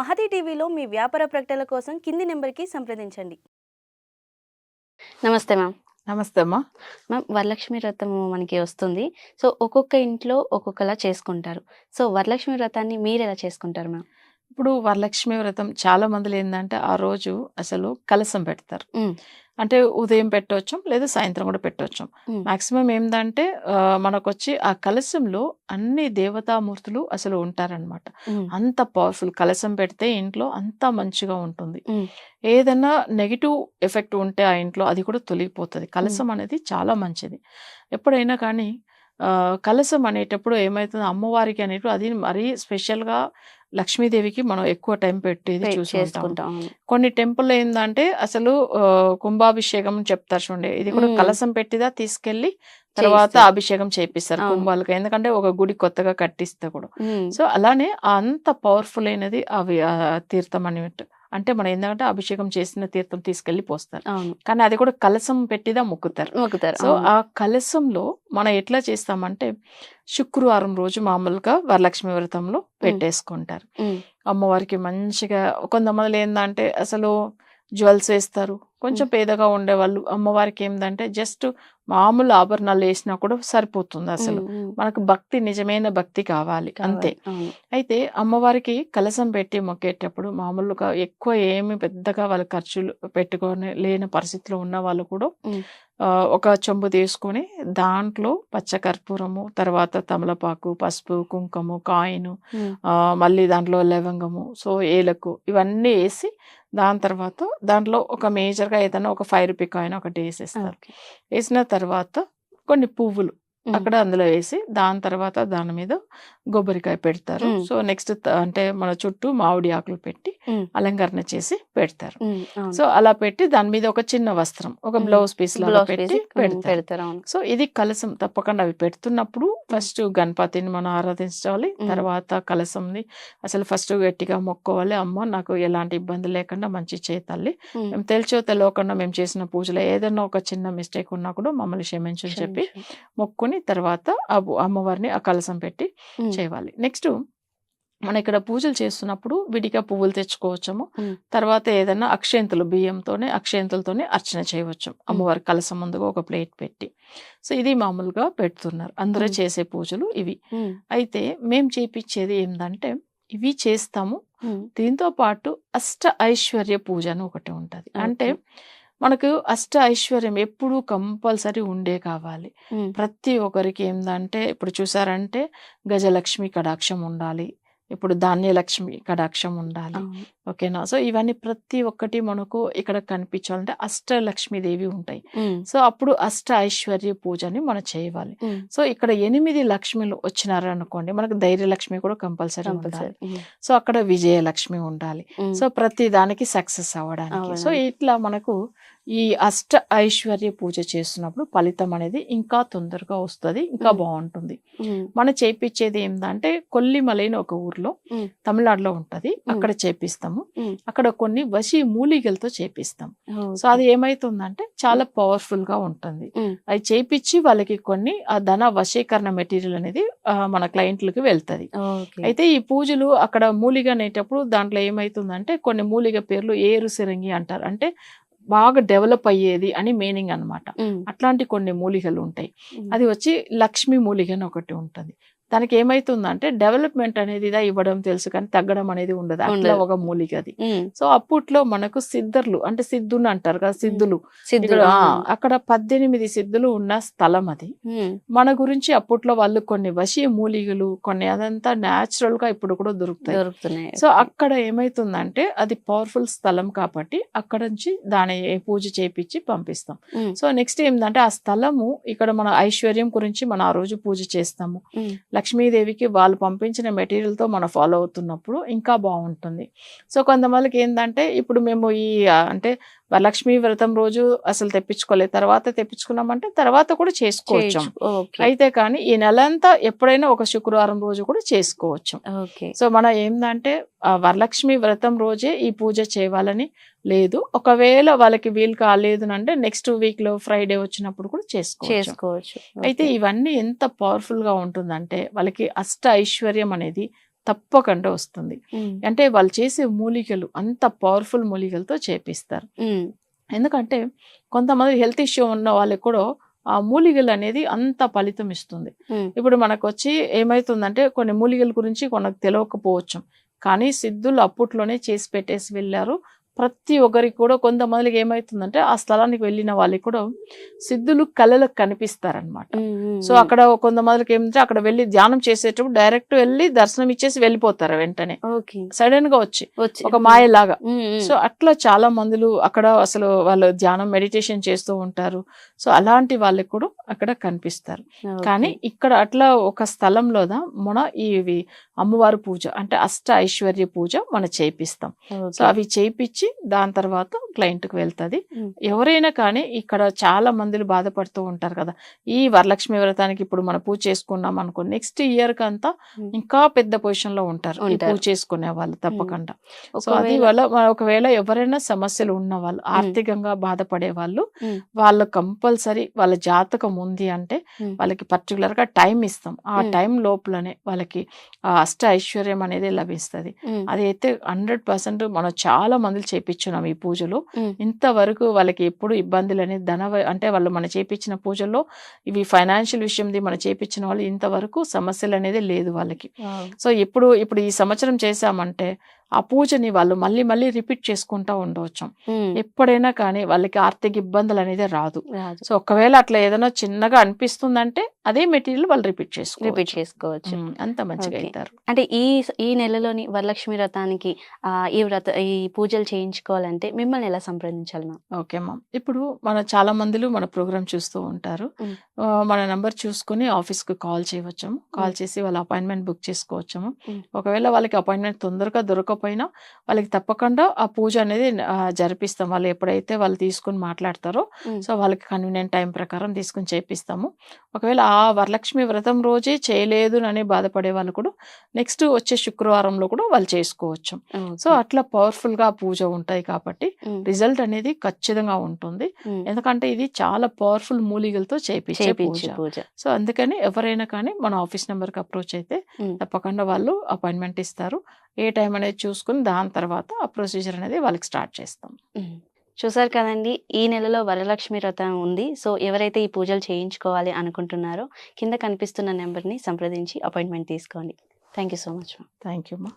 మహతి టీవీలో మీ వ్యాపార ప్రకటనల కోసం కింది నెంబర్కి సంప్రదించండి. నమస్తే మ్యామ్. నమస్తే అమ్మా. మ్యామ్ వరలక్ష్మి వ్రతం మనకి వస్తుంది. సో ఒక్కొక్క ఇంట్లో ఒక్కొక్కలా చేసుకుంటారు. సో వరలక్ష్మి వ్రతాన్ని మీరు ఎలా చేసుకుంటారు మ్యామ్? ఇప్పుడు వరలక్ష్మి వ్రతం చాలా మందిలో ఏంటంటే ఆ రోజు అసలు కలసం పెడతారు. అంటే ఉదయం పెట్టవచ్చు లేదా సాయంత్రం కూడా పెట్టవచ్చు. మాక్సిమం ఏంటంటే ఆ, మనకొచ్చి ఆ కలశంలో అన్ని దేవతామూర్తులు అసలు ఉంటారనమాట. అంత పవర్ఫుల్ కలశం పెడితే ఇంట్లో అంత మంచిగా ఉంటుంది. ఏదైనా నెగిటివ్ ఎఫెక్ట్ ఉంటే ఆ ఇంట్లో అది కూడా తొలగిపోతుంది కలశం అనేది చాలా మంచిది ఎప్పుడైనా కానీ ఆ, కలశం అనేటప్పుడు ఏమవుతుంది అమ్మవారికి అనేటప్పుడు అది మరీ స్పెషల్గా లక్ష్మీదేవికి మనం ఎక్కువ టైం పెట్టేది చూసుకుంటాం. కొన్ని టెంపుల్ ఏంటంటే అసలు కుంభాభిషేకం చెప్తారు చూడండి ఇది కూడా. కలసం పెట్టిదా తీసుకెళ్ళి తర్వాత. అభిషేకం చేపిస్తారు. కుంభాలకు ఎందుకంటే ఒక గుడి కొత్తగా కట్టిస్తే కూడా. సో అలానే అంత పవర్ఫుల్ అయినది అవి తీర్థం అన్నట్టు అంటే మనం ఏంటంటే అభిషేకం చేసిన తీర్థం తీసుకెళ్ళి పోస్తారు. కానీ అది కూడా కలసం పెట్టిదా మొక్కుతారు. మొక్కుతారు సో. ఆ కలశంలో మనం ఎట్లా చేస్తామంటే శుక్రవారం రోజు మామూలుగా వరలక్ష్మి వ్రతంలో పెట్టేసుకుంటారు. మ్మ్. అమ్మవారికి మంచిగా కొంతమంది ఏంటంటే అసలు జ్యువెల్స్ వేస్తారు కొంచెం పేదగా ఉండేవాళ్ళు. అమ్మవారికి ఏంటంటే జస్ట్ మామూలు ఆభరణాలు వేసినా కూడా సరిపోతుంది అసలు. మనకు భక్తి నిజమైన భక్తి కావాలి. అంతే. అయితే అమ్మవారికి కలసం పెట్టి మొక్కేటప్పుడు మామూలుగా ఎక్కువ ఏమి పెద్దగా వాళ్ళ ఖర్చులు పెట్టుకొని లేని పరిస్థితిలో ఉన్న వాళ్ళు కూడా ఒక చెంబు తీసుకొని దాంట్లో పచ్చకర్పూరము తర్వాత తమలపాకు పసుపు కుంకుమ కాయిను మళ్ళీ దాంట్లో లవంగము సో ఏలకు ఇవన్నీ వేసి దాని తర్వాత దాంట్లో ఒక మేజర్గా ఏదైనా ఒక ఫైవ్ రూపీ కాయిన్ ఒకటి వేసేస్తారు. వేసిన తర్వాత కొన్ని పువ్వులు. అక్కడ అందులో వేసి దాని తర్వాత దాని మీద కొబ్బరికాయ పెడతారు. సో నెక్స్ట్ అంటే మన చుట్టూ మామిడి ఆకులు పెట్టి. అలంకరణ చేసి పెడతారు. సో అలా పెట్టి దాని మీద ఒక చిన్న వస్త్రం ఒక. బ్లౌజ్ పీస్ లాగా పెట్టి పెడతారు సో ఇది కలసం తప్పకుండా అవి పెడుతున్నప్పుడు ఫస్ట్ గణపతిని మనం ఆరాధించాలి. తర్వాత కలసంని అసలు ఫస్ట్ గట్టిగా మొక్కోవాలి అమ్మ నాకు ఎలాంటి ఇబ్బంది లేకుండా మంచి చేతల్లి మ్మ్. తెలిసో తెలియకుండా మేము చేసిన పూజలో ఏదైనా ఒక చిన్న మిస్టేక్ ఉన్నా కూడా మమ్మల్ని క్షమించని చెప్పి క్షమించు. మొక్కుని తర్వాత అమ్మవారిని ఆ కలసం పెట్టి మ్మ్. చేయాలి నెక్స్ట్ మనం ఇక్కడ పూజలు చేస్తున్నప్పుడు విడిగా పువ్వులు తెచ్చుకోవచ్చము మ్మ్. తర్వాత ఏదైనా అక్షయంతులు బియ్యంతోనే అక్షయంతులతోనే అర్చన చేయవచ్చు అమ్మవారి కలసం ముందుగా ఒక ప్లేట్ పెట్టి సో ఇది మామూలుగా పెడుతున్నారు అందరూ మ్మ్. చేసే పూజలు ఇవి మ్మ్. అయితే మేం చేపించేది ఏంటంటే ఇవి చేస్తాము మ్మ్. దీంతో పాటు అష్ట ఐశ్వర్య పూజ అని ఒకటి ఉంటది అంటే. మనకు అష్ట ఐశ్వర్యం ఎప్పుడూ కంపల్సరీ ఉండే కావాలి. ప్రతి ఒక్కరికి ఏందంటే ఇప్పుడు చూసారంటే గజలక్ష్మి కటాక్షం ఉండాలి ఇప్పుడు ధాన్యలక్ష్మి కటాక్షం ఉండాలి. ఓకేనా సో ఇవన్నీ ప్రతి ఒక్కటి మనకు ఇక్కడ కనిపించాలంటే అష్టలక్ష్మీదేవి ఉంటాయి. సో అప్పుడు అష్ట ఐశ్వర్య పూజని మనం చేయవాలి మ్మ్. సో ఇక్కడ ఎనిమిది లక్ష్మిలు వచ్చినారనుకోండి మనకు ధైర్యలక్ష్మి కూడా కంపల్సరీ ఉండాలి. సో అక్కడ విజయలక్ష్మి ఉండాలి. సో ప్రతి దానికి సక్సెస్ అవ్వడానికి సో. ఇట్లా మనకు ఈ అష్ట ఐశ్వర్య పూజ చేస్తున్నప్పుడు ఫలితం అనేది ఇంకా తొందరగా వస్తుంది ఇంకా. బాగుంటుంది. మనం చేపించేది ఏంటంటే కొల్లిమలైన ఒక ఊర్లో. తమిళనాడులో ఉంటది. అక్కడ చేపిస్తాము. అక్కడ కొన్ని వశి మూలికలతో చేపిస్తాం సో. అది ఏమైతుందంటే చాలా పవర్ఫుల్గా ఉంటుంది. అది చేపించి వాళ్ళకి కొన్ని ఆ ధన వశీకరణ మెటీరియల్ అనేది మన క్లయింట్లకి వెళ్తది. అయితే ఈ పూజలు అక్కడ మూలిగ అనేటప్పుడు దాంట్లో ఏమైతుందంటే కొన్ని మూలిగ పేర్లు ఏరు సిరంగి అంటారు అంటే బాగా డెవలప్ అయ్యేది అని మీనింగ్ అన్నమాట మ్మ్. అట్లాంటి కొన్ని మూలికలు ఉంటాయి. అది వచ్చి లక్ష్మీ మూలిక అని ఒకటి ఉంటుంది దానికి ఏమైతుందంటే డెవలప్మెంట్ అనేది ఇదా ఇవ్వడం తెలుసు కానీ తగ్గడం అనేది ఉండదు అట్లా. ఒక మూలిక అది. సో అప్పట్లో మనకు సిద్ధర్లు అంటే సిద్ధుని అంటారు కదా సిద్ధులు సిద్ధులు. అక్కడ పద్దెనిమిది సిద్ధులు ఉన్న స్థలం అది. మన గురించి అప్పట్లో వాళ్ళు కొన్ని వశీ మూలికలు కొన్ని అదంతా న్యాచురల్గా ఇప్పుడు కూడా దొరుకుతాయి దొరుకుతున్నాయి సో అక్కడ ఏమైతుందంటే అది పవర్ఫుల్ స్థలం కాబట్టి అక్కడ నుంచి దాని పూజ చేపించి పంపిస్తాం. సో నెక్స్ట్ ఏంటంటే ఆ స్థలము ఇక్కడ మన ఐశ్వర్యం గురించి మనం ఆ రోజు పూజ చేస్తాము. లక్ష్మీదేవికి వాళ్ళు పంపించిన మెటీరియల్తో మనం ఫాలో అవుతున్నప్పుడు ఇంకా బాగుంటుంది సో కొంతమందికి ఏంటంటే ఇప్పుడు మేము ఈ అంటే వరలక్ష్మి వ్రతం రోజు అసలు తెప్పించుకోలేదు తర్వాత తెప్పించుకున్నామంటే తర్వాత కూడా చేసుకోవచ్చు. అయితే కానీ ఈ నెలంతా ఎప్పుడైనా ఒక శుక్రవారం రోజు కూడా చేసుకోవచ్చు ఓకే. సో మనం ఏంటంటే వరలక్ష్మి వ్రతం రోజే ఈ పూజ చేయాలని లేదు. ఒకవేళ వాళ్ళకి వీలు కాలేదు అంటే నెక్స్ట్ వీక్లో ఫ్రైడే వచ్చినప్పుడు కూడా చేసుకోవచ్చు. చేసుకోవచ్చు. అయితే. ఇవన్నీ ఎంత పవర్ఫుల్గా ఉంటుందంటే వాళ్ళకి అష్ట ఐశ్వర్యం అనేది తప్పకుండా వస్తుంది. అంటే వాళ్ళు చేసే మూలికలు అంత పవర్ఫుల్ మూలికలతో చేపిస్తారు. ఎందుకంటే కొంతమంది హెల్త్ ఇష్యూ ఉన్న వాళ్ళకి కూడా ఆ మూలికలు అనేది అంత ఫలితం ఇస్తుంది. ఇప్పుడు మనకు వచ్చి ఏమైతుందంటే కొన్ని మూలికల గురించి కొనకు తెలియకపోవచ్చు. కానీ సిద్ధులు అప్పట్లోనే చేసి పెట్టేసి వెళ్ళారు. ప్రతి ఒక్కరికి కూడా కొంతమందికి ఏమైతుందంటే ఆ స్థలానికి వెళ్ళిన వాళ్ళకి కూడా సిద్ధులు కళలకు కనిపిస్తారనమాట సో అక్కడ కొంతమందికి ఏమంటే అక్కడ వెళ్ళి ధ్యానం చేసేటప్పుడు డైరెక్ట్ వెళ్ళి దర్శనం ఇచ్చేసి వెళ్ళిపోతారు వెంటనే. ఓకే. సడన్గా వచ్చి. ఒక మాయలాగా. సో అట్లా చాలా మందులు అక్కడ అసలు వాళ్ళు ధ్యానం మెడిటేషన్ చేస్తూ ఉంటారు. సో అలాంటి వాళ్ళకి కూడా అక్కడ కనిపిస్తారు. కానీ ఇక్కడ అట్లా ఒక స్థలంలో మన ఇవి అమ్మవారి పూజ అంటే అష్ట ఐశ్వర్య పూజ మనం చేపిస్తాం. సో అవి చేపించి దాని తర్వాత client కి వెళ్తది. ఎవరైనా కానీ ఇక్కడ చాలా మందిలు బాధపడుతూ ఉంటారు కదా ఈ వరలక్ష్మి వ్రతానికి ఇప్పుడు మనం పూజ చేసుకున్నాం అనుకో నెక్స్ట్ ఇయర్కి అంతా ఉమ్. ఇంకా పెద్ద పొజిషన్లో ఉంటారు. పూజ చేసుకునే వాళ్ళు తప్పకుండా సో అది వల్ల ఒకవేళ ఎవరైనా సమస్యలు ఉన్న వాళ్ళు ఆర్థికంగా బాధపడే వాళ్ళు. వాళ్ళు కంపల్సరీ వాళ్ళ జాతకం ఉంది అంటే. వాళ్ళకి పర్టికులర్గా టైం ఇస్తాం ఆ. టైం లోపలనే వాళ్ళకి అష్ట ఐశ్వర్యం అనేది లభిస్తుంది. అదైతే హండ్రెడ్ పర్సెంట్ మనం చాలా మంది చేపించున్నాం ఈ పూజలు. ఇంతవరకు వాళ్ళకి ఎప్పుడు ఇబ్బందులు అనేది ధన అంటే వాళ్ళు మన చేపించిన పూజల్లో ఇవి ఫైనాన్షియల్ విషయంది మనం చేపించిన వాళ్ళు ఇంతవరకు సమస్యలు అనేది లేదు వాళ్ళకి. సో ఇప్పుడు ఇప్పుడు ఈ సంవత్సరం చేశామంటే ఆ పూజని వాళ్ళు మళ్ళీ మళ్ళీ రిపీట్ చేసుకుంటా ఉండవచ్చు. ఎప్పుడైనా కానీ వాళ్ళకి ఆర్థిక ఇబ్బందులు అనేది రాదు. సో ఒకవేళ అట్లా ఏదైనా చిన్నగా అనిపిస్తుందంటే అదే మెటీరియల్ వాళ్ళు రిపీట్ చేసుకో రిపీట్ చేసుకోవచ్చు. అంత మంచిగా. అవుతారు అంటే ఈ ఈ నెలలోని వరలక్ష్మి వ్రతానికి ఈ వ్రత ఈ పూజలు చేయించుకోవాలంటే మిమ్మల్ని ఎలా సంప్రదించాలి మ్యామ్? ఓకే అమ్మా ఇప్పుడు మన చాలా మందిలు మన ప్రోగ్రామ్ చూస్తూ ఉంటారు. మన నంబర్ చూసుకుని ఆఫీస్కు కాల్ చేయవచ్చాము. కాల్. చేసి వాళ్ళ అపాయింట్మెంట్ బుక్ చేసుకోవచ్చాము. ఒకవేళ వాళ్ళకి అపాయింట్మెంట్ తొందరగా దొరకకపోయినా వాళ్ళకి తప్పకుండా ఆ పూజ అనేది జరిపిస్తాం వాళ్ళు ఎప్పుడైతే వాళ్ళు తీసుకుని మాట్లాడతారో. సో వాళ్ళకి కన్వీనియంట్ టైం ప్రకారం తీసుకుని చేపిస్తాము ఒకవేళ ఆ వరలక్ష్మి వ్రతం రోజే చేయలేదు అని బాధపడే వాళ్ళు కూడా నెక్స్ట్ వచ్చే శుక్రవారంలో కూడా వాళ్ళు చేసుకోవచ్చు సో అట్లా పవర్ఫుల్గా పూజ ఉంటాయి కాబట్టి. రిజల్ట్ అనేది ఖచ్చితంగా ఉంటుంది. ఎందుకంటే ఇది చాలా పవర్ఫుల్ మూలికలతో చేపించే పూజ సో అందుకని ఎవరైనా కానీ మన ఆఫీస్ నెంబర్కి అప్రోచ్ అయితే. తప్పకుండా వాళ్ళు అపాయింట్మెంట్ ఇస్తారు ఏ టైం అనేది చూసుకుని దాని తర్వాత ఆ ప్రొసీజర్ అనేది వాళ్ళకి స్టార్ట్ చేస్తాం. చూసారు కదండి ఈ నెలలో వరలక్ష్మి వ్రతం ఉంది. సో ఎవరైతే ఈ పూజలు చేయించుకోవాలి అనుకుంటున్నారో కింద కనిపిస్తున్న నెంబర్ని సంప్రదించి అపాయింట్మెంట్ తీసుకోండి. Thank you so much thank you మా